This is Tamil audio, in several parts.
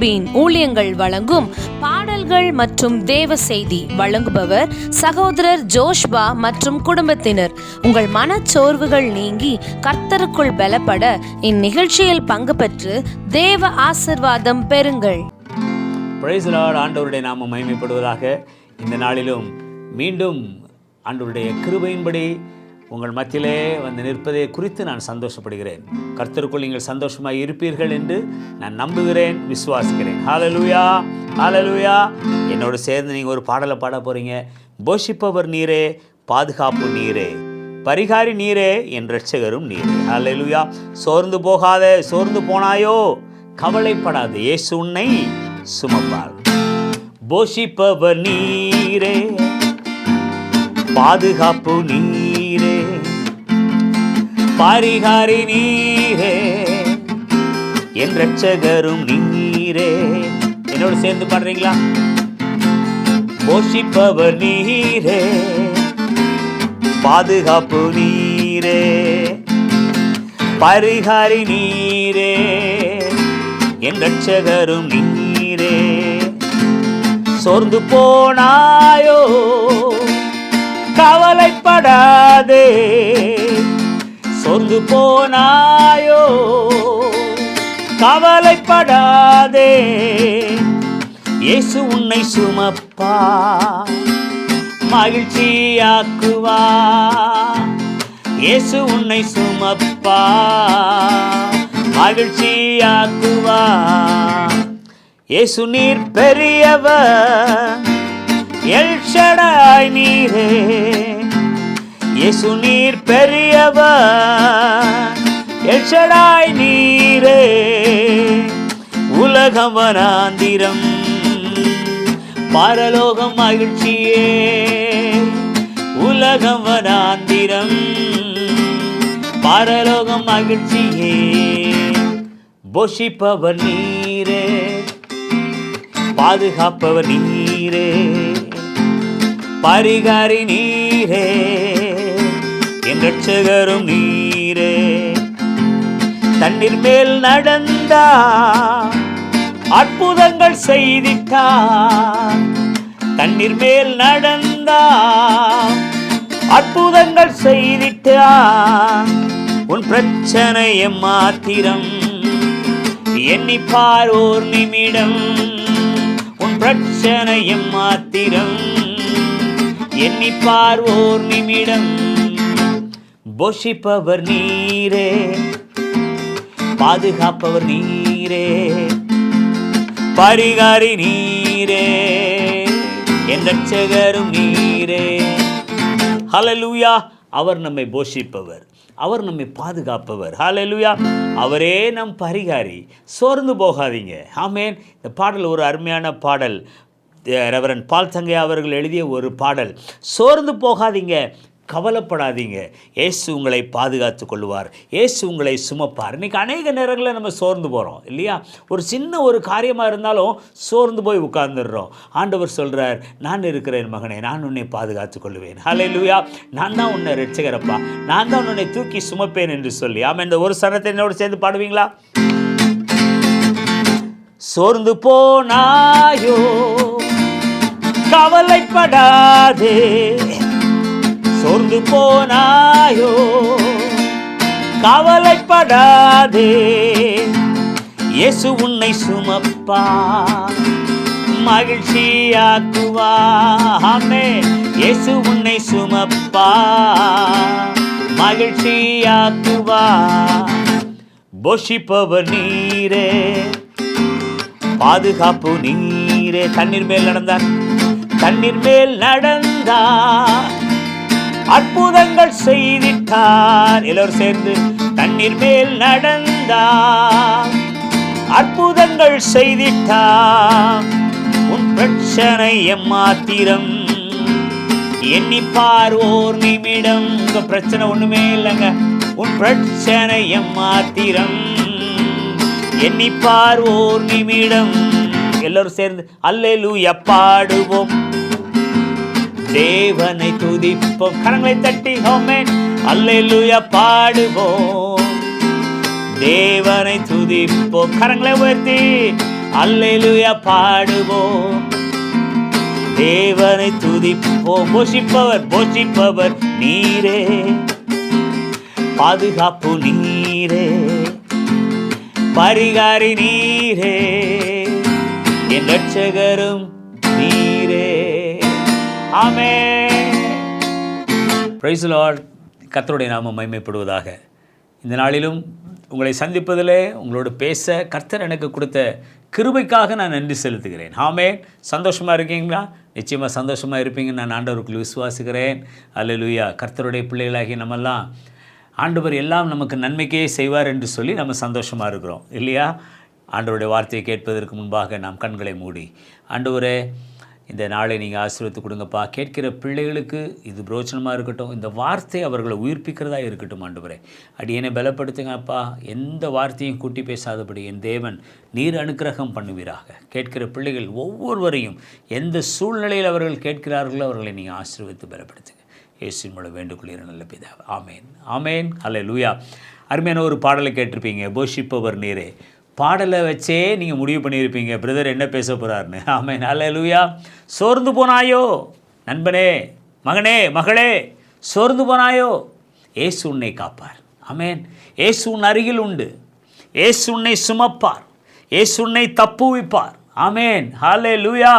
கெருபீன் ஊழியங்கள் வழங்கும் பாடல்கள் மற்றும் தேவ செய்தி வழங்குபவர் சகோதரர் ஜோஷ்பா மற்றும் குடும்பத்தினர். உங்கள் மனச்சோர்வுகள் நீங்கி கர்த்தருக்குள் பலப்பட இந்நிகழ்ச்சியில் பங்கு பெற்று தேவ ஆசிர்வாதம் பெறுங்கள். ஆண்டவருடைய நாம மகிமைப்படுவதாக. இந்த நாளிலும் மீண்டும் ஆண்டவருடைய கிருபையின்படி உங்கள் மத்தியிலே வந்து நிற்பதை குறித்து நான் சந்தோஷப்படுகிறேன். கர்த்தருக்குள் நீங்கள் சந்தோஷமாக இருப்பீர்கள் என்று நான் நம்புகிறேன் விசுவாசிக்கிறேன். ஹாலலூயா ஹாலலூயா என்னோடு சேர்ந்து நீங்கள் ஒரு பாடலை பாட போகிறீங்க போஷிப்பவர் நீரே பாதுகாப்பு நீரே பரிகாரி நீரே என் ரட்சகரும் நீரே. ஹாலலூயா சோர்ந்து போகாதே சோர்ந்து போனாயோ கவலைப்படாது இயேசு உன்னை சுமப்பார். போஷிப்பவர் நீரே பாதுகாப்பு நீரே. பரிகாரி நீரே. என் ரட்சகரும் நீரே. என்னோட சேர்ந்து பாடுறீங்களா? போஷிப்பவர் நீரே. பாதுகாப்பு நீரே. பரிகாரி நீரே. என் ரட்சகரும் நீரே. சோர்ந்து போனாயோ? கவலைப்படாதே. சொந்து போனாயோ? கவலைப்படாதே. இயேசு உன்னை சுமப்பா மகிழ்ச்சியாக்குவா. இயேசு உன்னை சுமப்பா மகிழ்ச்சியாக்குவா. இயேசு நீர் பெரியவர் எல்ஷடாய் நீரே. இயேசு நீர் பெரியவா எல்ஷடாய் நீரே. உலகம் வனாந்திரம். பரலோகம் மகிழ்ச்சியே. உலகம் வனாந்திரம். பரலோகம் மகிழ்ச்சியே. போஷிப்பவர் நீரே. பாதுகாப்பவர் நீரே. பரிகாரி நீரே என் ரட்சகரும் நீரே. தண்ணீர் மேல் நடந்தா அற்புதங்கள் செய்திட்டா. தண்ணீர் மேல் நடந்தா அற்புதங்கள் செய்திட்டா. உன் பிரச்சனை மாத்திரம் எண்ணிப்பார் ஓர் நிமிடம். உன் பிரச்சனை மாத்திரம் எண்ணிப்பார் ஓர் நிமிடம். போஷிப்பவர் நீரே. பாதுகாப்பவர் நீரே. பரிகாரி நீரே. என் ரட்சகரும் நீரே. ஹலலூயா அவர் நம்மை போஷிப்பவர். அவர் நம்மை பாதுகாப்பவர். ஹalleluya. அவரே நம் பரிகாரி. சோர்ந்து போகாதீங்க. ஆமேன். இந்த பாடல் ஒரு அருமையான பாடல். ரெவரன் பால் சங்கையா அவர்கள் எழுதிய ஒரு பாடல் சோர்ந்து போகாதீங்க கவலைப்படாதீங்க ஏசு உங்களை பாதுகாத்து கொள்வார் ஏசு உங்களை சுமப்பார். இன்றைக்கி அநேக நேரங்களில் நம்ம சோர்ந்து போகிறோம் இல்லையா? ஒரு சின்ன ஒரு காரியமாக இருந்தாலும் சோர்ந்து போய் உட்கார்ந்துடுறோம். ஆண்டவர் சொல்கிறார் நான் இருக்கிறேன் மகனே நான் உன்னை பாதுகாத்து கொள்வேன். ஹலே லூயா நான் தான் உன்னை ரட்சகரப்பா நான் தான் உன்னை தூக்கி சுமப்பேன் என்று சொல்லி. ஆமாம் இந்த ஒரு சனத்தை என்னோடு சேர்ந்து பாடுவீங்களா? சோர்ந்து போனாயோ கவலைப்படாதே. சோர்ந்து போனாயோ. கவலைப்படாதே. இயேசு உன்னை சுமப்பா. மகிழ்ச்சியாக்குவா. ஆமே. இயேசு உன்னை சுமப்பா. மகிழ்ச்சியாக்குவா. போஷிப்பவர் நீரே. பாதுகாப்பு நீரே. தண்ணீர் மேல் நடந்தார். தண்ணீர் மேல் நடந்தார். அற்புதங்கள் செய்திட்டார். எல்லோரும் சேர்ந்து தண்ணீர் மேல் நடந்தார். அற்புதங்கள் செய்திட்டார். உன் பிரச்சனை எம்மாத்திரம் எண்ணிப்பார் ஓர் நிமிடம். உங்க பிரச்சனை ஒண்ணுமே இல்லைங்க. உன் பிரச்சனை எம்மாத்திரம் எண்ணிப்பார் ஓர் நிமிடம். எல்லாரும் சேர்ந்து அல்லேலூயா பாடுவோம். தேவனை துதிப்போம். கரங்களை தட்டி ஹோமேன் அல்லேலூயா பாடுவோம். தேவனை துதிப்போம். கரங்களை உயர்த்தி அல்லேலூயா பாடுவோம். தேவனை துதிப்போம். போஷிப்பவர் போஷிப்பவர் நீரே. பாதுகாப்பு நீரே. பரிகாரி நீரே. என் ரட்சகரும் நீரே ஆமே பிரைஸ் லார்ட் கர்த்தருடைய நாமம் மைமைப்படுவதாக இந்த நாளிலும் உங்களை சந்திப்பதிலே உங்களோடு பேச கர்த்தர் எனக்கு கொடுத்த கிருபைக்காக நான் நன்றி செலுத்துகிறேன். ஆமே சந்தோஷமாக இருக்கீங்களா? நிச்சயமாக சந்தோஷமாக இருப்பீங்கன்னு நான் ஆண்டவருக்குள் விசுவாசிக்கிறேன். அல்லேலூயா கர்த்தருடைய பிள்ளைகளாகி நம்மெல்லாம் ஆண்டவர் எல்லாம் நமக்கு நன்மைக்கே செய்வார் என்று சொல்லி நம்ம சந்தோஷமாக இருக்கிறோம். இல்லையா? ஆண்டவருடைய வார்த்தையை கேட்பதற்கு முன்பாக நாம் கண்களை மூடி. ஆண்டவரே இந்த நாளை நீங்கள் ஆசீர்வத்து கொடுங்கப்பா. கேட்கிற பிள்ளைகளுக்கு இது பிரோச்சனமாக இருக்கட்டும் இந்த வார்த்தை அவர்களை உயிர்ப்பிக்கிறதா இருக்கட்டும் ஆண்டவரே. அடியனை பலப்படுத்துங்கப்பா எந்த வார்த்தையும் கூட்டி பேசாதபடி என் தேவன் நீர் அனுக்கிரகம் பண்ணுவீராக. கேட்கிற பிள்ளைகள் ஒவ்வொருவரையும் எந்த சூழ்நிலையில் அவர்கள் கேட்கிறார்களோ அவர்களை நீங்கள் ஆசீர்வதித்து பலப்படுத்துங்க. இயேசுவின் மூலம் வேண்டுகொள்கிற நல்ல பிதா ஆமேன். ஆமேன். அல்ல லூயா அருமையான ஒரு பாடலை கேட்டிருப்பீங்க. போஷிப்பவர் நீரே. பாடலை வச்சே நீங்கள் முடிவு பண்ணியிருப்பீங்க. பிரதர் என்ன பேச போகிறாருன்னு ஆமேன். நல்ல லூயா சோர்ந்து போனாயோ? நண்பனே மகனே மகளே சோர்ந்து போனாயோ? ஏசு உன்னை காப்பார். ஆமேன். ஏசு உன் அருகில் உண்டு. ஏசு உன்னை சுமப்பார். ஏசு உன்னை தப்புவிப்பார். ஆமேன். ஹாலே லூயா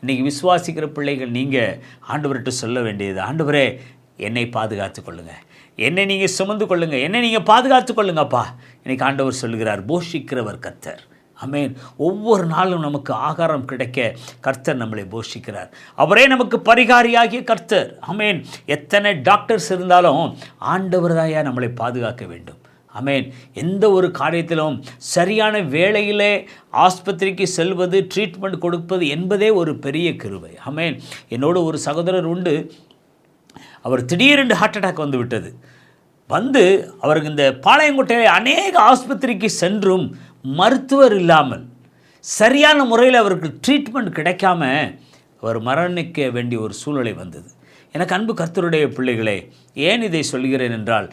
இன்னைக்கு விசுவாசிக்கிற பிள்ளைகள் நீங்கள் ஆண்டவர்கிட்ட சொல்ல வேண்டியது. ஆண்டவரே என்னை பாதுகாத்து கொள்ளுங்கள் என்னை நீங்கள் சுமந்து கொள்ளுங்க என்னை நீங்கள் பாதுகாத்து கொள்ளுங்கப்பா இன்னைக்கு ஆண்டவர் சொல்லுகிறார் போஷிக்கிறவர் கர்த்தர். அமேன் ஒவ்வொரு நாளும் நமக்கு ஆகாரம் கிடைக்க கர்த்தர் நம்மளை போஷிக்கிறார். அவரே நமக்கு பரிகாரியாகிய கர்த்தர். அமேன் எத்தனை டாக்டர்ஸ் இருந்தாலும் ஆண்டவராயா நம்மளை பாதுகாக்க வேண்டும். அமேன் எந்த ஒரு காரியத்திலும் சரியான வேளையிலே ஆஸ்பத்திரிக்கு செல்வது ட்ரீட்மெண்ட் கொடுப்பது என்பதே ஒரு பெரிய கிருவை அமேன் என்னோட ஒரு சகோதரர் உண்டு. அவர் திடீரென்று ஹார்ட் அட்டாக் வந்து விட்டது வந்து அவருக்கு இந்த பாளையங்கோட்டையில் அநேக ஆஸ்பத்திரிக்கு சென்றும் மருத்துவர் இல்லாமல் சரியான முறையில் அவருக்கு ட்ரீட்மெண்ட் கிடைக்காம அவர் மரணிக்க வேண்டிய ஒரு சூழ்நிலை வந்தது. எனக்கு அன்பு கர்த்தருடைய பிள்ளைகளே ஏன் இதை சொல்கிறேன் என்றால்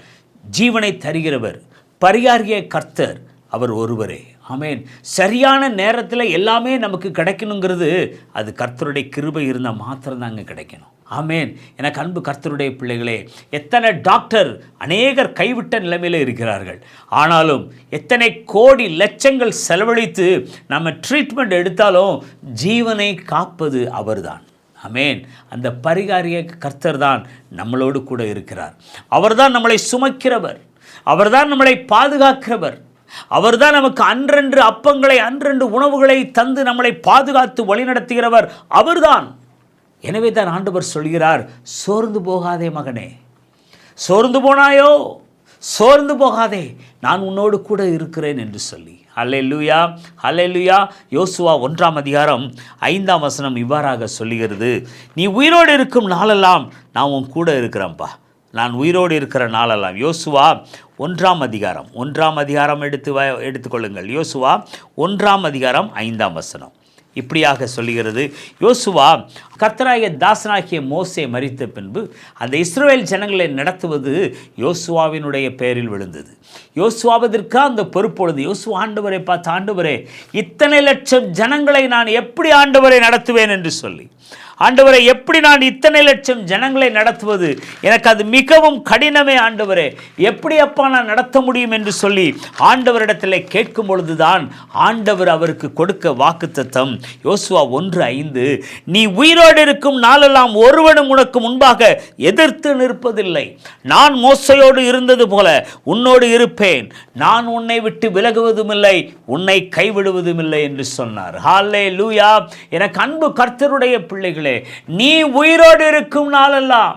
ஜீவனை தருகிறவர் பரிகாரிய கர்த்தர் அவர் ஒருவரே. ஆமேன். சரியான நேரத்தில் எல்லாமே நமக்கு கிடைக்கணுங்கிறது அது கர்த்தருடைய கிருபை இருந்தால் மாத்திரம்தாங்க கிடைக்கணும். ஆமேன். எனக்கு அன்பு கர்த்தருடைய பிள்ளைகளே எத்தனை டாக்டர் அநேகர் கைவிட்ட நிலைமையில் இருக்கிறார்கள். ஆனாலும் எத்தனை கோடி லட்சங்கள் செலவழித்து நம்ம ட்ரீட்மெண்ட் எடுத்தாலும் ஜீவனை காப்பது அவர்தான். அமேன் அந்த பரிகாரிய கர்த்தர் தான் நம்மளோடு கூட இருக்கிறார். அவர்தான் நம்மளை சுமக்கிறவர். அவர்தான் நம்மளை பாதுகாக்கிறவர். அவர்தான் நமக்கு அன்றென்று அப்பங்களை அன்றென்று உணவுகளை தந்து நம்மளை பாதுகாத்து வழிநடத்துகிறவர் அவர்தான். எனவே தான் ஆண்டவர் சொல்கிறார் சோர்ந்து போகாதே மகனே. சோர்ந்து போனாயோ? சோர்ந்து போகாதே. நான் உன்னோடு கூட இருக்கிறேன் என்று சொல்லி. ஹல்லேலூயா ஹல்லேலூயா யோசுவா ஒன்றாம் அதிகாரம் ஐந்தாம் வசனம் இவ்வாறாக சொல்லுகிறது. நீ உயிரோடு இருக்கும் நாளெல்லாம் நான் உன் கூட இருக்கிறேன்ப்பா நான் உயிரோடு இருக்கிற நாளெல்லாம். யோசுவா ஒன்றாம் அதிகாரம். ஒன்றாம் அதிகாரம் எடுத்து வ- எடுத்துக்கொள்ளுங்கள். யோசுவா ஒன்றாம் அதிகாரம் ஐந்தாம் வசனம். இப்படியாக சொல்லுகிறது. யோசுவா கர்த்தராகிய தாசனாகிய மோசே மறித்த பின்பு அந்த இஸ்ரேல் ஜனங்களை நடத்துவது யோசுவாவினுடைய பெயரில் விழுந்தது. யோசுவாவதற்கு அந்த பொறுப்பொழுது யோசுவா ஆண்டவரை பார்த்து ஆண்டவரே இத்தனை லட்சம் ஜனங்களை நான் எப்படி ஆண்டவரை நடத்துவேன்? என்று சொல்லி ஆண்டவரை எப்படி நான் இத்தனை லட்சம் ஜனங்களை நடத்துவது? எனக்கு அது மிகவும் கடினமே ஆண்டவரே. எப்படி அப்பா நான் நடத்த முடியும் என்று சொல்லி ஆண்டவரிடத்தில் கேட்கும் பொழுதுதான் ஆண்டவர் அவருக்கு கொடுக்க வாக்குத்தத்தம். யோசுவா ஒன்று ஐந்து நீ உயிரோடு இருக்கும் நாளெல்லாம் ஒருவனும் உனக்கு முன்பாக எதிர்த்து நிற்பதில்லை. நான் மோசையோடு இருந்தது போல உன்னோடு இருப்பேன். நான் உன்னை விட்டு விலகுவதும் இல்லை உன்னை கைவிடுவதும் இல்லை என்று சொன்னார். ஹாலே லூயா எனக்கு அன்பு கர்த்தருடைய பிள்ளைகளே நீ உயிரோடு இருக்கும் நாளெல்லாம்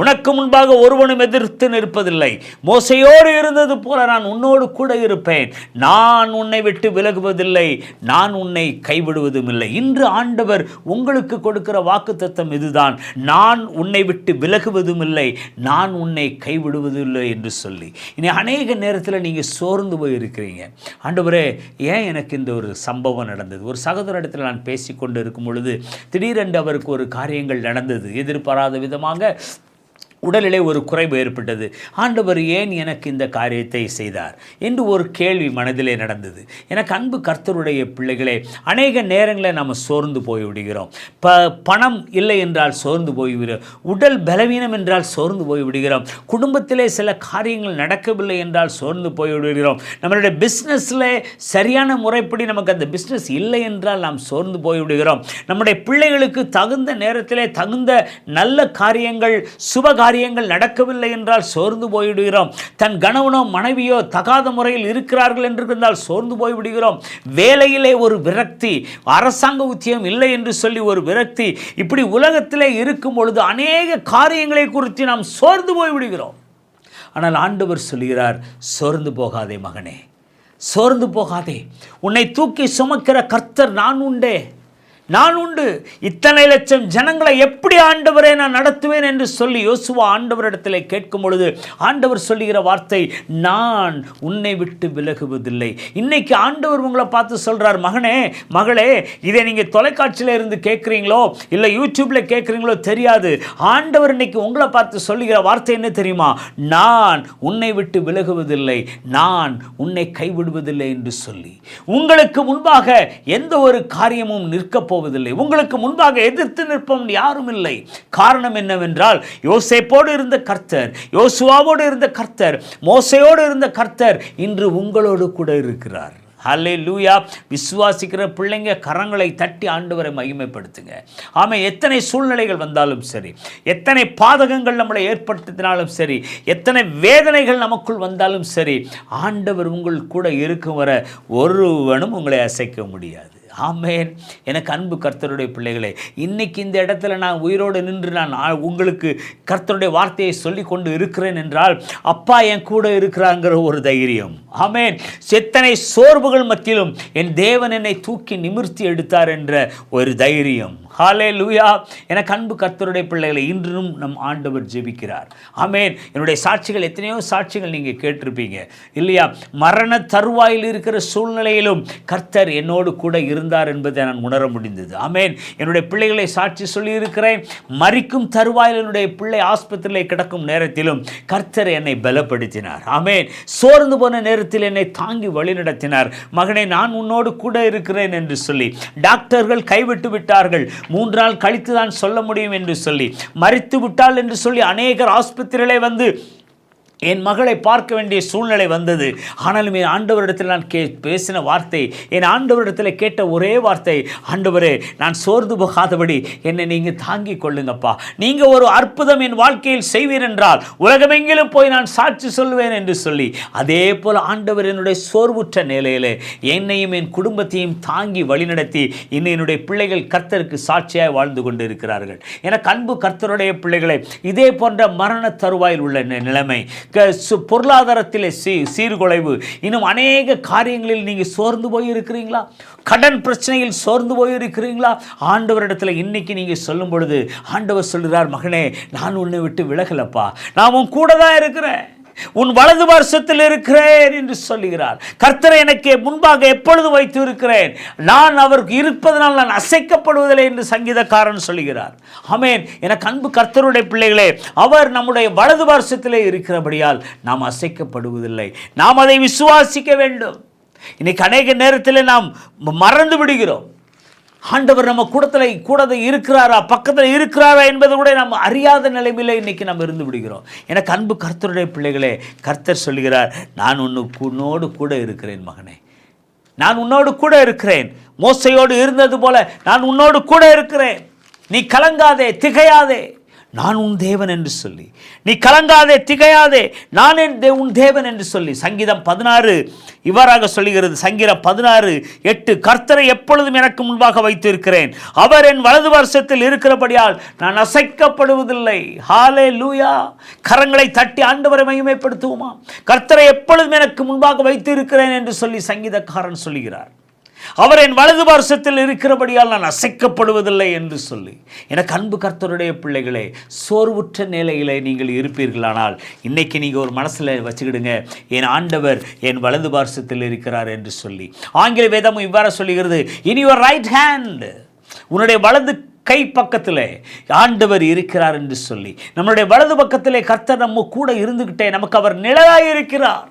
உனக்கு முன்பாக ஒருவனும் எதிர்த்து நிற்பதில்லை. மோசையோடு இருந்தது போல நான் உன்னோடு கூட இருப்பேன். நான் உன்னை விட்டு விலகுவதில்லை. நான் உன்னை கைவிடுவதும் இல்லை இன்று ஆண்டவர் உங்களுக்கு கொடுக்கிற வாக்குத்தத்தம் இதுதான். நான் உன்னை விட்டு விலகுவதும் இல்லை நான் உன்னை கைவிடுவதில்லை என்று சொல்லி. இனி அநேக நேரத்தில் நீங்கள் சோர்ந்து போய் இருக்கிறீங்க ஆண்டவரே ஏன் எனக்கு இந்த ஒரு சம்பவம் நடந்தது? ஒரு சகோதர நான் பேசிக்கொண்டு இருக்கும் பொழுது திடீரென்று அவருக்கு ஒரு காரியங்கள் நடந்தது. எதிர்பாராத விதமாக உடலிலே ஒரு குறைவு ஏற்பட்டது. ஆண்டவர் ஏன் எனக்கு இந்த காரியத்தை செய்தார்? என்று ஒரு கேள்வி மனதிலே நடந்தது. எனக்கு அன்பு கர்த்தருடைய பிள்ளைகளே அநேக நேரங்களில் நாம் சோர்ந்து போய்விடுகிறோம். ப பணம் இல்லை என்றால் சோர்ந்து போய்விடுகிறோம். உடல் பலவீனம் என்றால் சோர்ந்து போய்விடுகிறோம். குடும்பத்திலே சில காரியங்கள் நடக்கவில்லை என்றால் சோர்ந்து போய்விடுகிறோம். நம்மளுடைய பிஸ்னஸில் சரியான முறைப்படி நமக்கு அந்த பிஸ்னஸ் இல்லை என்றால் நாம் சோர்ந்து போய் விடுகிறோம் நம்முடைய பிள்ளைகளுக்கு தகுந்த நேரத்திலே தகுந்த நல்ல காரியங்கள் சுப காரியங்கள் நடக்கவில்லை என்றால் சோர்ந்து போய்விடுகிறோம். தன் கணவனோ மனைவியோ தகாத முறையில் இருக்கிறார்கள் என்று இருந்தால் சோர்ந்து போய்விடுகிறோம். வேலையிலே ஒரு விரக்தி அரசாங்க உத்தியம் இல்லை என்று சொல்லி ஒரு விரக்தி இப்படி உலகத்திலே இருக்கும் பொழுது அநேக காரியங்களை குறித்து நாம் சோர்ந்து போய்விடுகிறோம். ஆனால் ஆண்டவர் சொல்கிறார் சோர்ந்து போகாதே மகனே சோர்ந்து போகாதே. உன்னை தூக்கி சுமக்கிற கர்த்தர் நான் உண்டே. நான் உண்டு. இத்தனை லட்சம் ஜனங்களை எப்படி ஆண்டவரை நான் நடத்துவேன் என்று சொல்லி யோசுவா ஆண்டவரிடத்தில் கேட்கும் பொழுது ஆண்டவர் சொல்லுகிற வார்த்தை நான் உன்னை விட்டு விலகுவதில்லை. இன்னைக்கு ஆண்டவர் உங்களை பார்த்து சொல்றார் மகனே மகளே இதை நீங்கள் தொலைக்காட்சியில் இருந்து கேட்குறீங்களோ இல்லை யூடியூப்ல கேட்குறீங்களோ தெரியாது. ஆண்டவர் இன்னைக்கு உங்களை பார்த்து சொல்லுகிற வார்த்தை என்ன தெரியுமா? நான் உன்னை விட்டு விலகுவதில்லை. நான் உன்னை கைவிடுவதில்லை என்று சொல்லி. உங்களுக்கு முன்பாக எந்த ஒரு காரியமும் நிற்கப் போவதில்லை. உங்களுக்கு முன்பாக எதிர்த்து நிற்பவன் யாரும் இல்லை. காரணம் என்னவென்றால் யோசேப்போடு இருந்த கர்த்தர் யோசுவாவோடு இருந்த கர்த்தர் மோசையோடு இருந்த கர்த்தர் இன்று உங்களோடு கூட இருக்கிறார். ஹலே லூயா விசுவாசிக்கிற பிள்ளைங்க கரங்களை தட்டி ஆண்டவரை மகிமைப்படுத்துங்க. ஆமாம் எத்தனை சூழ்நிலைகள் வந்தாலும் சரி எத்தனை பாதகங்கள் நம்மளை ஏற்படுத்தினாலும் சரி எத்தனை வேதனைகள் நமக்குள் வந்தாலும் சரி ஆண்டவர் உங்கள் கூட இருக்கும் வர ஒருவனும் உங்களை அசைக்க முடியாது. ஆமேன். எனக்கு அன்பு கர்த்தருடைய பிள்ளைகளே இன்னைக்கு இந்த இடத்துல நான் உயிரோடு நின்று நான் உங்களுக்கு கர்த்தருடைய வார்த்தையை சொல்லி கொண்டு இருக்கிறேன் என்றால் அப்பா என் கூட இருக்கிறாங்கிற ஒரு தைரியம். ஆமேன். செத்தனை சோர்வுகள் மத்தியிலும் என் தேவன் என்னை தூக்கி நிமிர்த்தி எடுத்தார் என்ற ஒரு தைரியம். ஹாலே லூயா எனக்கு அன்பு கர்த்தருடைய பிள்ளைகளை இன்றும் நம் ஆண்டவர் ஜெபிக்கிறார். ஆமேன். என்னுடைய சாட்சிகள் எத்தனையோ சாட்சிகள் நீங்கள் கேட்டிருப்பீங்க. இல்லையா? மரண தருவாயில் இருக்கிற சூழ்நிலையிலும் கர்த்தர் என்னோடு கூட இருந்தார் என்பதை நான் உணர முடிந்தது. ஆமேன். என்னுடைய பிள்ளைகளை சாட்சி சொல்லியிருக்கிறேன். மறிக்கும் தருவாயில் என்னுடைய பிள்ளை ஆஸ்பத்திரியில் கிடக்கும் நேரத்திலும் கர்த்தர் என்னை பலப்படுத்தினார். ஆமேன். சோர்ந்து போன நேரத்தில் என்னை தாங்கி வழிநடத்தினார் மகனை நான் உன்னோடு கூட இருக்கிறேன் என்று சொல்லி டாக்டர்கள் கைவிட்டு விட்டார்கள். மூன்று நாள் கழித்து தான் சொல்ல முடியும் என்று சொல்லி மறித்து விட்டால் என்று சொல்லி அநேகர் ஆஸ்பத்திரியிலே வந்து என் மகளை பார்க்க வேண்டிய சூழ்நிலை வந்தது. ஆனாலும் என் ஆண்டவரிடத்தில் நான் கே பேசின வார்த்தை என் ஆண்டவரிடத்தில் கேட்ட ஒரே வார்த்தை ஆண்டவரே நான் சோர்ந்து போகாதபடி என்னை நீங்கள் தாங்கிக் கொள்ளுங்கப்பா. நீங்கள் ஒரு அற்புதம் என் வாழ்க்கையில் செய்வீர் என்றால் உலகமெங்கிலும் போய் நான் சாட்சி சொல்வேன் என்று சொல்லி அதே போல் ஆண்டவர் என்னுடைய சோர்வுற்ற நிலையிலே என்னையும் என் குடும்பத்தையும் தாங்கி வழிநடத்தி இன்னும் என்னுடைய பிள்ளைகள் கர்த்தருக்கு சாட்சியாக வாழ்ந்து கொண்டு இருக்கிறார்கள் என அன்பு கர்த்தருடைய பிள்ளைகளை இதே போன்ற மரண தருவாயில் உள்ள நிலைமை பொருளாதாரத்திலே சீ சீர்குலைவு. இன்னும் அநேக காரியங்களில் நீங்கள் சோர்ந்து போய் இருக்கிறீங்களா கடன் பிரச்சனையில் சோர்ந்து போய் இருக்கிறீங்களா ஆண்டவரிடத்தில் இன்னைக்கு நீங்கள் சொல்லும் பொழுது ஆண்டவர் சொல்கிறார் மகனே நான் உன்னை விட்டு விலகலப்பா. நான் உன் கூட தான் இருக்கிறேன். உன் வலது வருஷத்தில் இருக்கிறேன் என்று சொல்லுகிறார். கர்த்தரை எனக்கு முன்பாக எப்பொழுது வைத்து இருக்கிறேன் நான் அவருக்கு இருப்பதனால் நான் அசைக்கப்படுவதில்லை என்று சங்கீதக்காரன் சொல்லுகிறார். ஆமென். எனக்கு அன்பு கர்த்தருடைய பிள்ளைகளே அவர் நம்முடைய வலது வருஷத்திலே இருக்கிறபடியால் நாம் அசைக்கப்படுவதில்லை. நாம் அதை விசுவாசிக்க வேண்டும். இன்னைக்கு அநேக நேரத்தில் நாம் மறந்து விடுகிறோம். ஆண்டவர் நம்ம கூடத்தில் கூடதை இருக்கிறாரா பக்கத்தில் இருக்கிறாரா என்பது கூட நம்ம அறியாத நிலைமையில் இன்னைக்கு நம்ம இருந்து விடுகிறோம். எனக்கு அன்பு கர்த்தருடைய பிள்ளைகளே கர்த்தர் சொல்கிறார் நான் உன்னு உன்னோடு கூட இருக்கிறேன் மகனே. நான் உன்னோடு கூட இருக்கிறேன். மோசையோடு இருந்தது போல நான் உன்னோடு கூட இருக்கிறேன். நீ கலங்காதே திகையாதே. நான் உன் தேவன் என்று சொல்லி. நீ கலங்காதே திகையாதே நான் என் தே- உன் தேவன் என்று சொல்லி. சங்கீதம் பதினாறு இவ்வாறாக சொல்லுகிறது. சங்கீதம் பதினாறு எட்டு கர்த்தரை எப்பொழுதும் எனக்கு முன்பாக வைத்திருக்கிறேன். அவர் என் வலது வருஷத்தில் இருக்கிறபடியால் நான் அசைக்கப்படுவதில்லை. ஹாலே லூயா கரங்களை தட்டி ஆண்டவரை மகிமைப்படுத்துவோமா? கர்த்தரை எப்பொழுதும் எனக்கு முன்பாக வைத்திருக்கிறேன் என்று சொல்லி சங்கீதக்காரன் சொல்லுகிறார். அவர் என் வலது பார்சத்தில் இருக்கிறபடியால் நான் அசைக்கப்படுவதில்லை என்று சொல்லி எனக்கு அன்பு கர்த்தருடைய பிள்ளைகளே சோர்வுற்ற நிலையிலே நீங்கள் இருப்பீர்களானால் இன்னைக்கு நீங்கள் ஒரு மனசில் வச்சுக்கிடுங்க. என் ஆண்டவர் என் வலது பார்சத்தில் இருக்கிறார் என்று சொல்லி. ஆங்கில வேதமும் இவ்வாறு சொல்லுகிறது இன் யுவர் ரைட் ஹேண்ட் உன்னுடைய வலது கை பக்கத்தில் ஆண்டவர் இருக்கிறார் என்று சொல்லி. நம்மளுடைய வலது பக்கத்திலே கர்த்தர் நம்ம கூட இருந்துகிட்டே நமக்கு அவர் நிழலாக இருக்கிறார்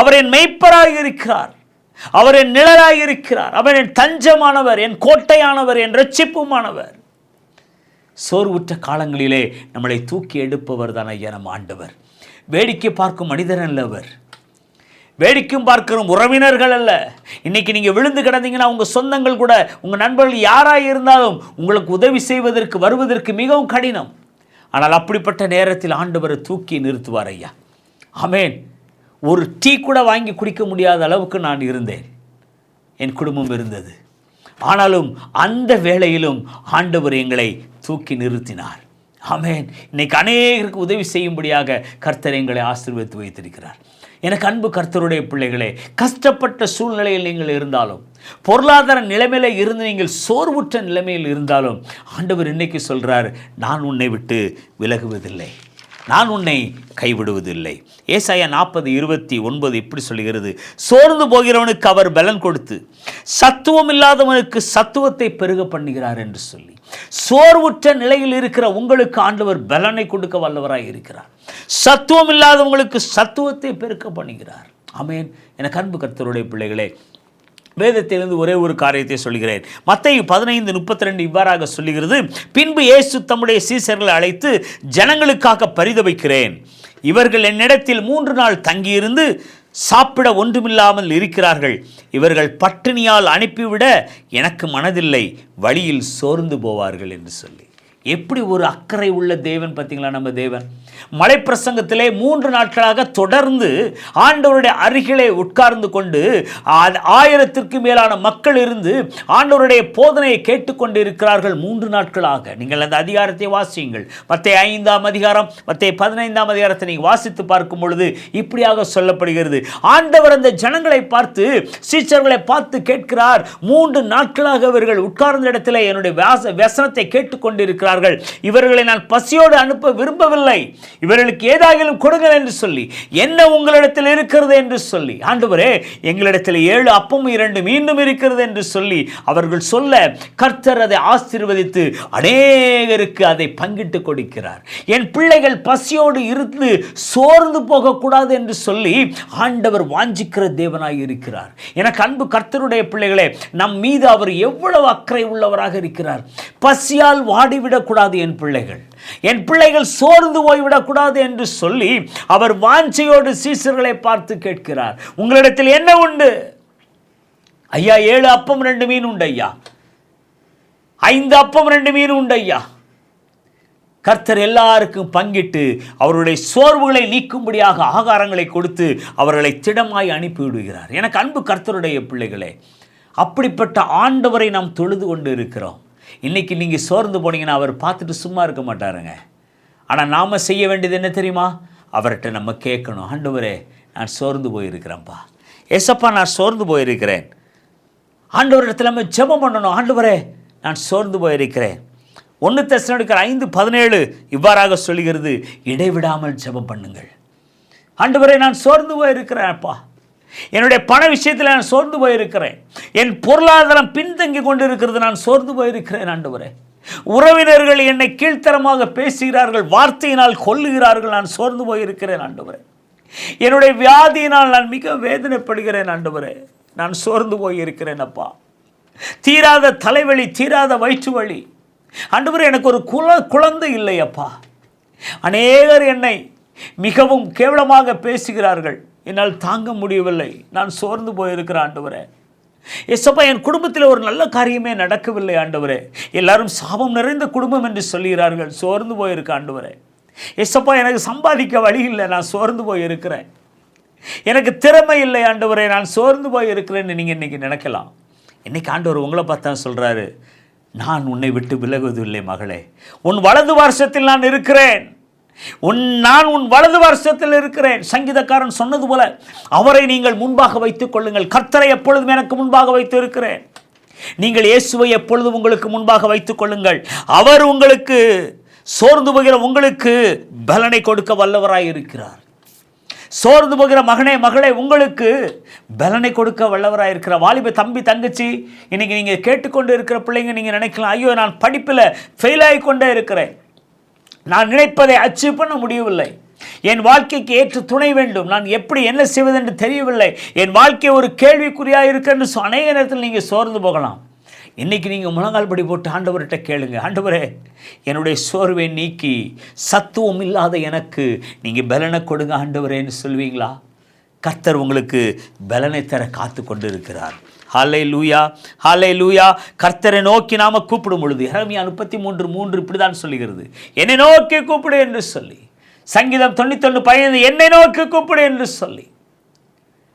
அவர் என் மெய்ப்பராக இருக்கிறார் அவர் என் நிழலாக இருக்கிறார். அவர் என் தஞ்சமானவர் என் கோட்டையானவர் என் ரட்சிப்புமானவர். சோர்வுற்ற காலங்களிலே நம்மளை தூக்கி எடுப்பவர் தான் ஐயா நம் ஆண்டவர். வேடிக்கை பார்க்கும் மனிதர் அல்ல அவர். வேடிக்கும் பார்க்கிற உறவினர்கள் அல்ல. இன்னைக்கு நீங்கள் விழுந்து கிடந்தீங்கன்னா உங்கள் சொந்தங்கள் கூட உங்கள் நண்பர்கள் யாராக இருந்தாலும் உங்களுக்கு உதவி செய்வதற்கு வருவதற்கு மிகவும் கடினம். ஆனால் அப்படிப்பட்ட நேரத்தில் ஆண்டவரை தூக்கி நிறுத்துவார் ஐயா. அமேன் ஒரு டீ கூட வாங்கி குடிக்க முடியாத அளவுக்கு நான் இருந்தேன். என் குடும்பம் இருந்தது. ஆனாலும் அந்த வேளையிலும் ஆண்டவர் எங்களை தூக்கி நிறுத்தினார். ஆமேன். இன்னைக்கு அநேகருக்கு உதவி செய்யும்படியாக கர்த்தர் எங்களை ஆசீர்வதித்து வைத்திருக்கிறார். எனக்கு அன்பு கர்த்தருடைய பிள்ளைகளே கஷ்டப்பட்ட சூழ்நிலையில் நீங்கள் இருந்தாலும் பொருளாதார நிலைமையில் இருந்து நீங்கள் சோர்வுற்ற நிலைமையில் இருந்தாலும் ஆண்டவர் இன்னைக்கு சொல்கிறார் நான் உன்னை விட்டு விலகுவதில்லை. நான் உன்னை கைவிடுவதில்லை. ஏசாயா நாற்பது இருபத்தி ஒன்பது இப்படி சொல்கிறது சோர்ந்து போகிறவனுக்கு அவர் பலன் கொடுத்து சத்துவம் இல்லாதவனுக்கு சத்துவத்தை பெருக பண்ணுகிறார் என்று சொல்லி சோர்வுற்ற நிலையில் இருக்கிற உங்களுக்கு ஆண்டவர் பலனை கொடுக்க வல்லவராக இருக்கிறார். சத்துவம் இல்லாதவங்களுக்கு சத்துவத்தை பெருக்க பண்ணுகிறார். ஆமென். எனக்கு கண்பு கர்த்தருடைய பிள்ளைகளே வேதத்திலிருந்து ஒரே ஒரு காரியத்தை சொல்கிறேன் மத்தேயு பதினைந்து முப்பத்தி ரெண்டு இவ்வாறாக சொல்லுகிறது பின்பு இயேசு தம்முடைய சீசர்களை அழைத்து ஜனங்களுக்காக பரிதவிக்கிறேன் இவர்கள் என்னிடத்தில் மூன்று நாள் தங்கியிருந்து சாப்பிட ஒன்றுமில்லாமல் இருக்கிறார்கள். இவர்கள் பட்டினியால் அனுப்பிவிட எனக்கு மனதில்லை. வழியில் சோர்ந்து போவார்கள் என்று சொல்லி. எப்படி ஒரு அக்கறை உள்ள தேவன் பார்த்தீங்களா நம்ம தேவன்? மலைப்பிரசங்கத்திலே மூன்று நாட்களாக தொடர்ந்து ஆண்டவருடைய அருகிலே உட்கார்ந்து கொண்டு ஆ- ஆயிரத்திற்கு மேலான மக்கள் இருந்து ஆண்டவருடைய போதனையை கேட்டுக்கொண்டு இருக்கிறார்கள் மூன்று நாட்களாக. நீங்கள் அந்த அதிகாரத்தை வாசியுங்கள். பத்தே ஐந்தாம் அதிகாரம் பத்தே பதினைந்தாம் அதிகாரத்தை நீங்கள் வாசித்து பார்க்கும் பொழுது இப்படியாக சொல்லப்படுகிறது. ஆண்டவர் அந்த ஜனங்களை பார்த்து சீச்சர்களை பார்த்து கேட்கிறார். மூன்று நாட்களாக இவர்கள் உட்கார்ந்த இடத்துல என்னுடைய வியாச வசனத்தை கேட்டுக்கொண்டிருக்கிறார்கள். இவர்களை நான் பசியோடு அனுப்ப விரும்பவில்லை. இவர்களுக்கு ஏதாகிலும் கொடுங்கள் என்று சொல்லி என்ன உங்களிடத்தில் இருக்கிறது என்று சொல்லி ஆண்டவரே எங்களிடத்தில் ஏழு அப்பம் இரண்டு மீண்டும் இருக்கிறது என்று சொல்லி அவர்கள் சொல்ல கர்த்தர் அதை ஆசீர்வதித்து அநேகருக்கு அதை பங்கிட்டு கொடுக்கிறார். என் பிள்ளைகள் பசியோடு இருந்து சோர்ந்து போகக்கூடாது என்று சொல்லி ஆண்டவர் வாஞ்சிக்கிற தேவனாய் இருக்கிறார். எனக்கு அன்பு கர்த்தருடைய பிள்ளைகளே நம் மீது அவர் எவ்வளவு அக்கறை உள்ளவராக இருக்கிறார். பசியால் வாடிவிடக்கூடாது என் பிள்ளைகள். என் பிள்ளைகள் சோர்ந்து போய்விடக்கூடாது என்று சொல்லி அவர் வாஞ்சையோடு சீசர்களை பார்த்து கேட்கிறார். உங்களிடத்தில் என்ன உண்டு? ஐயா ஏழு அப்பம் ரெண்டு மீன் உண்டு ஐயா ஐந்து அப்பம் ரெண்டு மீன் உண்டு ஐயா கர்த்தர் எல்லாருக்கும் பங்கிட்டு அவருடைய சோர்வுகளை நீக்கும்படியாக ஆகாரங்களை கொடுத்து அவர்களை திடமாய் அனுப்பிவிடுகிறார். எனக்கு அன்பு கர்த்தருடைய பிள்ளைகளே அப்படிப்பட்ட ஆண்டவரை நாம் தொழுது கொண்டு இருக்கிறோம். இன்னைக்கு நீங்கள் சோர்ந்து போனீங்கன்னா அவர் பார்த்துட்டு சும்மா இருக்க மாட்டாருங்க. ஆனால் நாம் செய்ய வேண்டியது என்ன தெரியுமா? அவர்கிட்ட நம்ம கேட்கணும். ஆண்டவரே நான் சோர்ந்து போயிருக்கிறேன்ப்பா. ஏசப்பா நான் சோர்ந்து போயிருக்கிறேன். ஆண்டவரிடத்தில் நம்ம ஜெபம் பண்ணணும். ஆண்டவரே நான் சோர்ந்து போயிருக்கிறேன். ஒன்று தெசனடிக்கிற ஐந்து பதினேழு இவ்வாறாக சொல்லுகிறது. இடைவிடாமல் ஜெபம் பண்ணுங்கள். ஆண்டவரே நான் சோர்ந்து போயிருக்கிறேன்ப்பா. என்னுடைய பண விஷயத்தில் நான் சோர்ந்து போயிருக்கிறேன். என் பொருளாதாரம் பின்தங்கி கொண்டிருக்கிறது நான் சோர்ந்து போயிருக்கிறேன் ஆண்டவரே. உறவினர்கள் என்னை கீழ்த்தரமாக பேசுகிறார்கள் வார்த்தையினால் கொல்லுகிறார்கள் நான் சோர்ந்து போயிருக்கிறேன் ஆண்டவரே. என்னுடைய வியாதியினால் நான் மிக வேதனைப்படுகிறேன் ஆண்டவரே. நான் சோர்ந்து போயிருக்கிறேன் அப்பா. தீராத தலைவலி தீராத வயிற்று வலி. ஆண்டவரே எனக்கு ஒரு குல குழந்தை இல்லை அப்பா. அநேகர் என்னை மிகவும் கேவலமாக பேசுகிறார்கள். என்னால் தாங்க முடியவில்லை. நான் சோர்ந்து போயிருக்கிற ஆண்டவரே. எஸ்ஸப்பா என் குடும்பத்தில் ஒரு நல்ல காரியமே நடக்கவில்லை ஆண்டவரே. எல்லாரும் சாபம் நிறைந்த குடும்பம் என்று சொல்கிறார்கள் சோர்ந்து போயிருக்க ஆண்டவரே. எஸ்ஸப்பா எனக்கு சம்பாதிக்க வழி இல்லை. நான் சோர்ந்து போயிருக்கிறேன். எனக்கு திறமை இல்லை ஆண்டவரே. நான் சோர்ந்து போய் இருக்கிறேன்னு நீங்கள் இன்றைக்கி நினைக்கலாம். இன்னைக்கு ஆண்டவர் உங்களை பார்த்தா சொல்கிறாரு நான் உன்னை விட்டு விலகுவதில்லை மகளே. உன் வலது வருஷத்தில் நான் இருக்கிறேன். உன் நான் உன் வலது வருஷத்தில் இருக்கிறேன். சங்கீதக்காரன் சொன்னது போல அவரை நீங்கள் முன்பாக வைத்துக் கொள்ளுங்கள். கர்த்தரை எப்பொழுதும் எனக்கு முன்பாக வைத்து இருக்கிறேன். நீங்கள் இயேசுவை எப்பொழுதும் உங்களுக்கு முன்பாக வைத்துக் கொள்ளுங்கள். அவர் உங்களுக்கு சோர்ந்து போகிற உங்களுக்கு பலனை கொடுக்க வல்லவராய் இருக்கிறார். சோர்ந்து போகிற மகனே மகளே உங்களுக்கு பலனை கொடுக்க வல்லவராக இருக்கிற வாலிப தம்பி தங்கச்சி இன்னைக்கு நீங்கள் கேட்டுக்கொண்டு இருக்கிற பிள்ளைங்க நீங்கள் நினைக்கலாம் ஐயோ நான் படிப்பில் ஃபெயில் ஆகி கொண்டே இருக்கிறேன். நான் நினைப்பதை அச்சீவ் பண்ண முடியவில்லை. என் வாழ்க்கைக்கு ஏற்று துணை வேண்டும். நான் எப்படி என்ன செய்வதென்று தெரியவில்லை. என் வாழ்க்கை ஒரு கேள்விக்குறியாக இருக்குன்னு சொ- அநேக நேரத்தில் நீங்கள் சோர்ந்து போகலாம். இன்றைக்கி நீங்கள் முழங்கால் படி போட்டு ஆண்டவர்கிட்ட கேளுங்க. ஆண்டவரே என்னுடைய சோர்வை நீக்கி சத்துவம் இல்லாத எனக்கு நீங்கள் பலனை கொடுங்க ஆண்டவரேன்னு சொல்வீங்களா? கர்த்தர் உங்களுக்கு பலனை தர காத்து கொண்டு இருக்கிறார் ஹலை லூயா ஹலை லூயா கர்த்தரை நோக்கி நாம கூப்பிடும் பொழுது இறமையா முப்பத்தி மூன்று மூன்று இப்படிதான் சொல்லுகிறது. என்னை நோக்கி கூப்பிடு என்று சொல்லி சங்கீதம் தொண்ணூத்தொன்று பதினைந்து என்னை நோக்கி கூப்பிடு என்று சொல்லி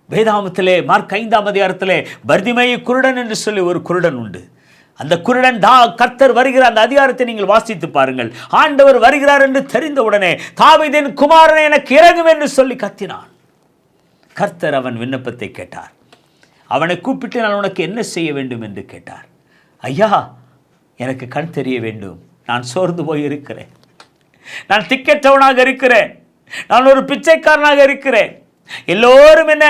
வேதாமத்திலே மார்க் ஐந்தாம் அதிகாரத்திலே பர்திமையை குருடன் என்று சொல்லி ஒரு குருடன் உண்டு. அந்த குருடன் தா கர்த்தர் வருகிற அந்த அதிகாரத்தை நீங்கள் வாசித்து பாருங்கள். ஆண்டவர் வருகிறார் என்று தெரிந்தவுடனே தாவிதின் குமாரனை எனக்கு இறங்கும் என்று சொல்லி கத்தினான். கர்த்தர் அவன் விண்ணப்பத்தை கேட்டார். அவனை கூப்பிட்டு நான் உனக்கு என்ன செய்ய வேண்டும் என்று கேட்டார். ஐயா எனக்கு கண் தெரிய வேண்டும். நான் சோர்ந்து போய் இருக்கிறேன் நான் திக்கற்றவனாக இருக்கிறேன். நான் ஒரு பிச்சைக்காரனாக இருக்கிறேன். எல்லோரும் என்ன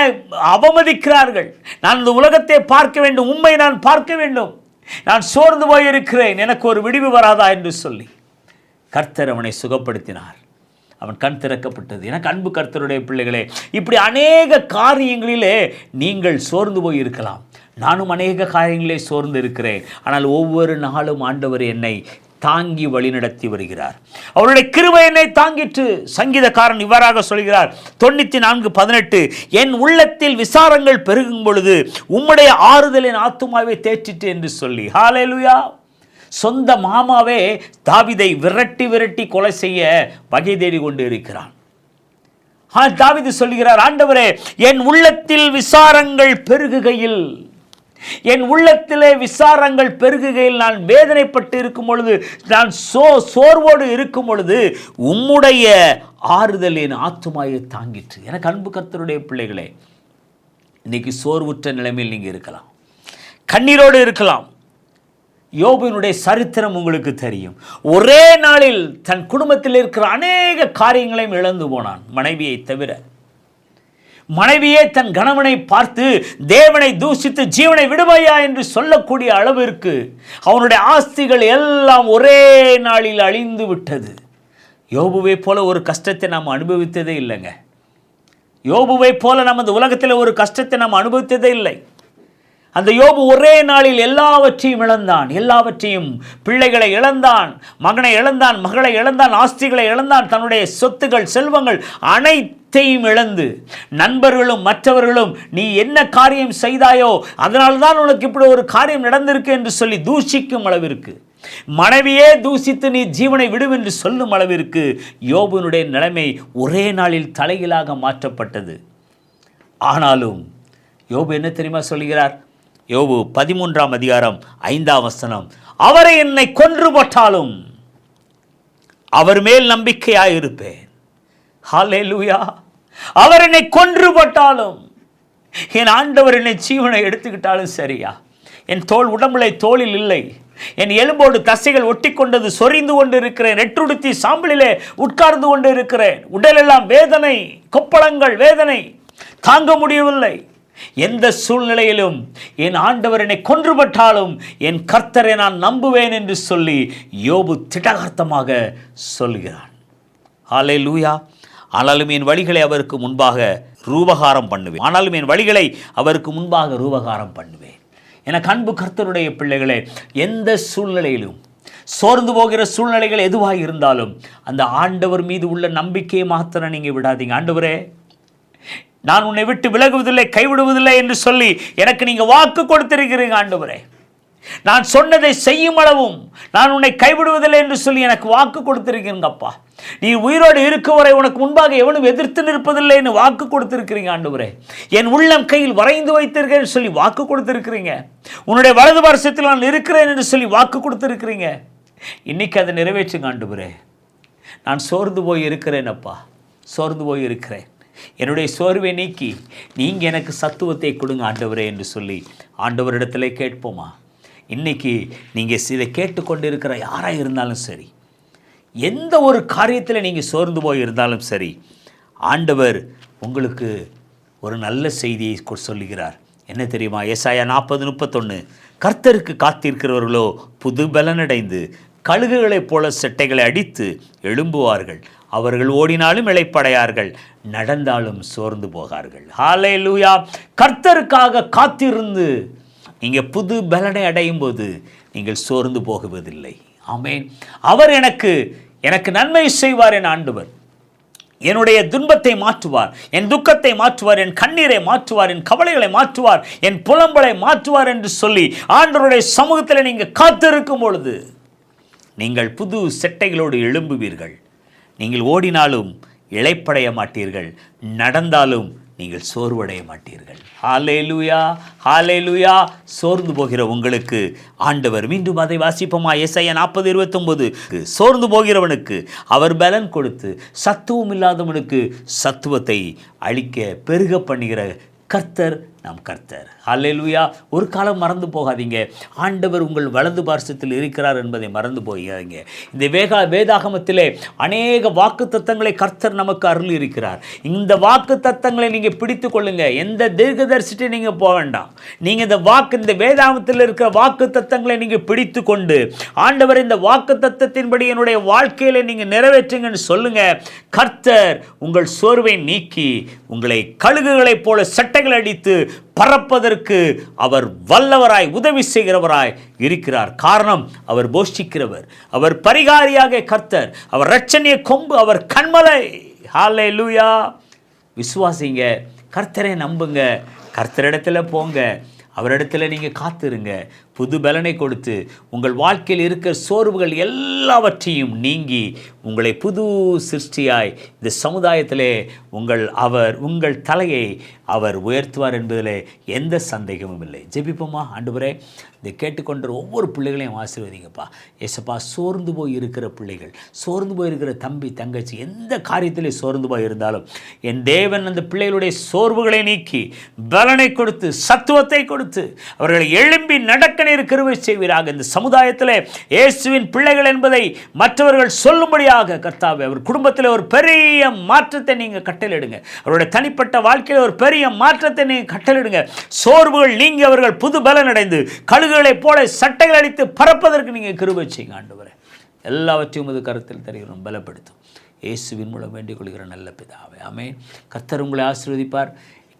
அவமதிக்கிறார்கள். நான் இந்த உலகத்தை பார்க்க வேண்டும். உண்மை நான் பார்க்க வேண்டும். நான் சோர்ந்து போய் இருக்கிறேன் எனக்கு ஒரு விடிவு வராதா? என்று சொல்லி கர்த்தர் அவனை சுகப்படுத்தினார். அவன் கண் திறக்கப்பட்டது. எனக்கு அன்பு கர்த்தருடைய பிள்ளைகளே இப்படி அநேக காரியங்களிலே நீங்கள் சோர்ந்து போய் இருக்கலாம். நானும் அநேக காரியங்களே சோர்ந்து இருக்கிறேன். ஆனால் ஒவ்வொரு நாளும் ஆண்டவர் என்னை தாங்கி வழிநடத்தி வருகிறார். அவருடைய கிருபை என்னை தாங்கிற்று. சங்கீதக்காரன் இவ்வாறாக சொல்கிறார் தொண்ணூற்றி நான்கு பதினெட்டு என் உள்ளத்தில் விசாரங்கள் பெருகும் பொழுது உம்முடைய ஆறுதலின் ஆத்துமாவை தேற்றிட்டு என்று சொல்லி. ஹalleluya சொந்த மாமாவே தாவிதை விரட்டி விரட்டி கொலை செய்ய வகை தேடி கொண்டு இருக்கிறான். ஆ, தாவீது சொல்லுகிறார் ஆண்டவரே என் உள்ளத்தில் விசாரங்கள் பெருகுகையில் என் உள்ளத்திலே விசாரங்கள் பெருகுகையில் நான் வேதனைப்பட்டு இருக்கும் பொழுது நான் சோ சோர்வோடு இருக்கும் பொழுது உம்முடைய ஆறுதல் என் ஆத்துமாயை தாங்கிற்று. எனக்கு அன்பு கர்த்தருடைய பிள்ளைகளே இன்னைக்கு சோர்வுற்ற நிலைமையில் நீங்கள் இருக்கலாம். கண்ணீரோடு இருக்கலாம். யோபினுடைய சரித்திரம் உங்களுக்கு தெரியும். ஒரே நாளில் தன் குடும்பத்தில் இருக்கிற அநேக காரியங்களையும் இழந்து போனான் மனைவியை தவிர. மனைவியே தன் கணவனை பார்த்து தேவனை தூஷித்து ஜீவனை விடுவையா? என்று சொல்லக்கூடிய அளவிற்கு அவனுடைய ஆஸ்திகள் எல்லாம் ஒரே நாளில் அழிந்து விட்டது. யோபுவை போல ஒரு கஷ்டத்தை நாம் அனுபவித்ததே இல்லைங்க. யோபுவை போல நமது உலகத்தில் ஒரு கஷ்டத்தை நாம் அனுபவித்ததே இல்லை. அந்த யோபு ஒரே நாளில் எல்லாவற்றையும் இழந்தான். எல்லாவற்றையும் பிள்ளைகளை இழந்தான் மகனை இழந்தான் மகளை இழந்தான் ஆஸ்திகளை இழந்தான் தன்னுடைய சொத்துகள் செல்வங்கள் அனைத்தையும் இழந்து. நண்பர்களும் மற்றவர்களும் நீ என்ன காரியம் செய்தாயோ அதனால்தான் உனக்கு இப்படி ஒரு காரியம் நடந்திருக்கு என்று சொல்லி தூஷிக்கும் அளவிற்கு. மனைவியே தூசித்து நீ ஜீவனை விடும் என்று சொல்லும் அளவிற்கு யோபுனுடைய நிலைமை ஒரே நாளில் தலையிலாக மாற்றப்பட்டது. ஆனாலும் யோபு என்ன தெரியுமா சொல்கிறார் யோபு பதிமூன்றாம் அதிகாரம் ஐந்தாம் வசனம். அவரை என்னை கொன்று போட்டாலும் அவர் மேல் நம்பிக்கையாயிருப்பேன். ஹalleluya. அவர் என்னை கொன்று போட்டாலும் என் ஆண்டவர் என்னை ஜீவனை எடுத்துக்கிட்டாலும் சரியா? என் தோல் உடம்புலை தோளில் இல்லை. என் எலும்போடு தசைகள் ஒட்டி கொண்டது சொரிந்து கொண்டு இருக்கிறேன் நெற்றுடுத்தி சாம்பலிலே உட்கார்ந்து கொண்டு இருக்கிறேன் உடலெல்லாம் வேதனை கொப்பளங்கள் வேதனை தாங்க முடியவில்லை. எந்த சூழ்நிலையிலும் என் ஆண்டவர் என்னை கொன்றுபட்டாலும் என் கர்த்தரை நான் நம்புவேன் என்று சொல்லி யோபு திட்டகார்த்தமாக சொல்கிறான். ஆலே லூயா ஆனாலும் என் வழிகளை அவருக்கு முன்பாக ரூபகாரம் பண்ணுவேன். ஆனாலும் என் வழிகளை அவருக்கு முன்பாக ரூபகாரம் பண்ணுவேன். என அன்பு கர்த்தருடைய பிள்ளைகளே எந்த சூழ்நிலையிலும் சோர்ந்து போகிற சூழ்நிலைகள் எதுவாக இருந்தாலும் அந்த ஆண்டவர் மீது உள்ள நம்பிக்கையை மாத்திரம் நீங்கள் விடாதீங்க. ஆண்டவரே நான் உன்னை விட்டு விலகுவதில்லை கைவிடுவதில்லை என்று சொல்லி எனக்கு நீங்கள் வாக்கு கொடுத்திருக்கிறீங்க ஆண்டவரே. நான் சொன்னதை செய்யும் அளவும் நான் உன்னை கைவிடுவதில்லை என்று சொல்லி எனக்கு வாக்கு கொடுத்திருக்கிறீங்கப்பா. நீ உயிரோடு இருக்கும் வரை உனக்கு முன்பாக எவனும் எதிர்த்து நிற்பதில்லை என்று வாக்கு கொடுத்திருக்கிறீங்க ஆண்டவரே. என் உள்ளம் கையில் வரைந்து வைத்திருக்கேன்னு சொல்லி வாக்கு கொடுத்திருக்கிறீங்க. உன்னுடைய வலது வருஷத்தில் நான் இருக்கிறேன் என்று சொல்லி வாக்கு கொடுத்திருக்கிறீங்க. இன்னைக்கு அதை நிறைவேற்றுங்க ஆண்டவரே. நான் சோர்ந்து போய் இருக்கிறேன் அப்பா. சோர்ந்து போய் இருக்கிறேன் என்னுடைய சோர்வை நீக்கி நீங்கள் எனக்கு சத்துவத்தை கொடுங்க ஆண்டவரே என்று சொல்லி ஆண்டவரிடத்தில் கேட்போமா? இன்னைக்கு நீங்கள் இதை கேட்டுக்கொண்டு இருக்கிற யாராக இருந்தாலும் சரி எந்த ஒரு காரியத்தில் நீங்கள் சோர்ந்து போய் இருந்தாலும் சரி ஆண்டவர் உங்களுக்கு ஒரு நல்ல செய்தியை கொ- சொல்லுகிறார். என்ன தெரியுமா? ஏசாயா நாற்பது முப்பத்தொன்று கர்த்தருக்கு காத்திருக்கிறவர்களோ புது பலனடைந்து கழுகுகளைப் போல செட்டைகளை அடித்து எழும்புவார்கள். அவர்கள் ஓடினாலும் இளைப்படையார்கள் நடந்தாலும் சோர்ந்து போகார்கள். ஹாலே லூயா கர்த்தருக்காக காத்திருந்து நீங்கள் புது பலனை அடையும் போது நீங்கள் சோர்ந்து போகுவதில்லை. ஆமேன். அவர் எனக்கு எனக்கு நன்மை செய்வார் என் ஆண்டவர். என்னுடைய துன்பத்தை மாற்றுவார் என் துக்கத்தை மாற்றுவார் என் கண்ணீரை மாற்றுவார் என் கவலைகளை மாற்றுவார் என் புலம்பலை மாற்றுவார் என்று சொல்லி ஆண்டவருடைய சமூகத்தில் நீங்கள் காத்திருக்கும் பொழுது நீங்கள் புது செட்டைகளோடு எழும்புவீர்கள். நீங்கள் ஓடினாலும் இழைப்படைய மாட்டீர்கள் நடந்தாலும் நீங்கள் சோர்வடைய மாட்டீர்கள். ஹாலே லூயா ஹாலே லூயா சோர்ந்து போகிற உங்களுக்கு ஆண்டவர் மீண்டும் அதை வாசிப்போமா? எஸ்ஐயா நாற்பது இருபத்தொம்போது. சோர்ந்து போகிறவனுக்கு அவர் பலன் கொடுத்து சத்துவம் இல்லாதவனுக்கு சத்துவத்தை அளிக்க பெருக பண்ணுகிற கர்த்தர் நாம் கர்த்தர். ஹalleluya. ஒரு காலம் மறந்து போகாதீங்க. ஆண்டவர் உங்கள் வலது பார்சத்தில் இருக்கிறார் என்பதை மறந்து போகாதீங்க இந்த வேகா வேதாகமத்திலே அநேக வாக்கு தத்தங்களை கர்த்தர் நமக்கு அருள் இருக்கிறார் இந்த வாக்கு தத்தங்களை நீங்கள் பிடித்து கொள்ளுங்க. எந்த தீர்க்கதரிசிட்டு நீங்கள் போக வேண்டாம். நீங்கள் இந்த வாக்கு இந்த வேதாகமத்தில் இருக்கிற வாக்கு தத்தங்களை நீங்கள் பிடித்து கொண்டு ஆண்டவர் இந்த வாக்கு தத்தத்தின்படி என்னுடைய வாழ்க்கையில நீங்கள் நிறைவேற்றுங்கன்னு சொல்லுங்க. கர்த்தர் உங்கள் சோர்வை நீக்கி உங்களை கழுகுகளைப் போல சட்டைகள் அடித்து பறப்பதற்கு அவர் வல்லவராய் உதவி செய்கிறவராய் இருக்கிறார். காரணம் அவர் போஷிக்கிறவர். அவர் பரிகாரியாக கர்த்தர். அவர் ரட்சணிய கொம்பு அவர் கண்மலை. ஹாலே லூயா விசுவாசிங்க கர்த்தரை நம்புங்க. கர்த்தரிடத்தில் போங்க. அவரிடத்துல நீங்கள் காத்திருங்க. புது பலனை கொடுத்து உங்கள் வாழ்க்கையில் இருக்கிற சோர்வுகள் எல்லாவற்றையும் நீங்கி உங்களை புது சிருஷ்டியாய் இந்த சமுதாயத்திலே உங்கள் அவர் உங்கள் தலையை அவர் உயர்த்துவார் என்பதில் எந்த சந்தேகமும் இல்லை. ஜெபிப்போமா? ஆண்டவரே இதை கேட்டுக்கொண்ட ஒவ்வொரு பிள்ளைகளையும் ஆசீர்வதிங்கப்பா. ஏசப்பா சோர்ந்து போய் இருக்கிற பிள்ளைகள் சோர்ந்து போய் இருக்கிற தம்பி தங்கச்சி எந்த காரியத்திலே சோர்ந்து போய் இருந்தாலும் என் தேவன் அந்த பிள்ளைகளுடைய சோர்வுகளை நீக்கி பலனை கொடுத்து சத்துவத்தை கொடுத்து அவர்களை எழும்பி நடக்க நீர் கிருபை செய்வீராக. இந்த சமுதாயத்தில் இயேசுவின் பிள்ளைகள் என்பதை மற்றவர்கள் சொல்லும்படியாக கர்த்தாவே அவர் குடும்பத்தில் ஒரு பெரிய மாற்றத்தை நீங்கள் கட்டளிடுங்க அவருடைய தனிப்பட்ட வாழ்க்கையில் ஒரு பெரிய மாற்றத்தை நீங்கள் கட்டளிடுங்க சோர்வுகள் நீங்கி அவர்கள் புது பலன் அடைந்து கழுகுகளைப் போல சட்டைகள் அடித்து பறப்பதற்கு நீங்கள் கிருபை செய்யுங்க ஆண்டு எல்லாவற்றையும் இது கருத்தில் தருகிறோம் பலப்படுத்தும். இயேசுவின் மூலம் வேண்டிக் கொள்கிற நல்ல பிதாவே ஆமென். கர்த்தர் உங்களை ஆசீர்வதிப்பார்.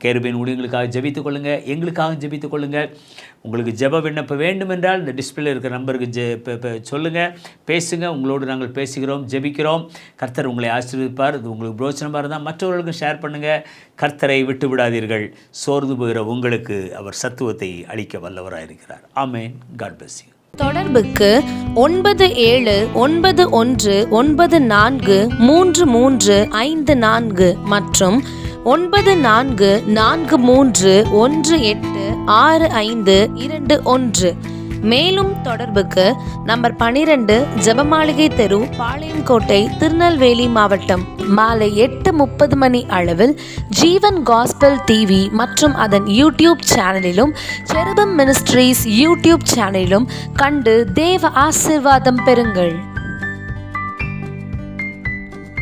கேருபின் ஊழியங்களுக்காக ஜபித்துக் கொள்ளுங்க எங்களுக்காக ஜெபித்துக் கொள்ளுங்க. உங்களுக்கு ஜெப விண்ணப்பம் வேண்டும் என்றால் இந்த டிஸ்பிளே இருக்கிற நம்பருக்கு ஜெ ப- சொல்லுங்க பேசுங்க உங்களோடு நாங்கள் பேசுகிறோம் ஜெபிக்கிறோம். கர்த்தர் உங்களை ஆசீர்வதிப்பார் இது உங்களுக்கு பிரோச்சனமாக இருந்தால் மற்றவர்களுக்கும் ஷேர் பண்ணுங்க. கர்த்தரை விட்டு விடாதீர்கள் சோர்ந்து போகிற உங்களுக்கு அவர் சத்துவத்தை அளிக்க வல்லவராக இருக்கிறார். ஆமென். காட் பிளஸ் யூ தொடர்புக்கு ஒன்பது ஏழு ஒன்பது ஒன்று ஒன்பது நான்கு மூன்று மூன்று ஐந்து நான்கு மற்றும் ஒன்பது நான்கு நான்கு மூன்று ஒன்று எட்டு ஆறு ஐந்து இரண்டு ஒன்று. மேலும் தொடர்புக்கு நம்பர் பனிரெண்டு ஜபமாளிகை தெரு பாளையங்கோட்டை திருநெல்வேலி மாவட்டம். மாலை எட்டு முப்பது மணி அளவில் ஜீவன் காஸ்பல் டிவி மற்றும் அதன் யூடியூப் சேனலிலும் செருபம் மினிஸ்ட்ரீஸ் யூடியூப் சேனலிலும் கண்டு தேவ ஆசிர்வாதம் பெறுங்கள்.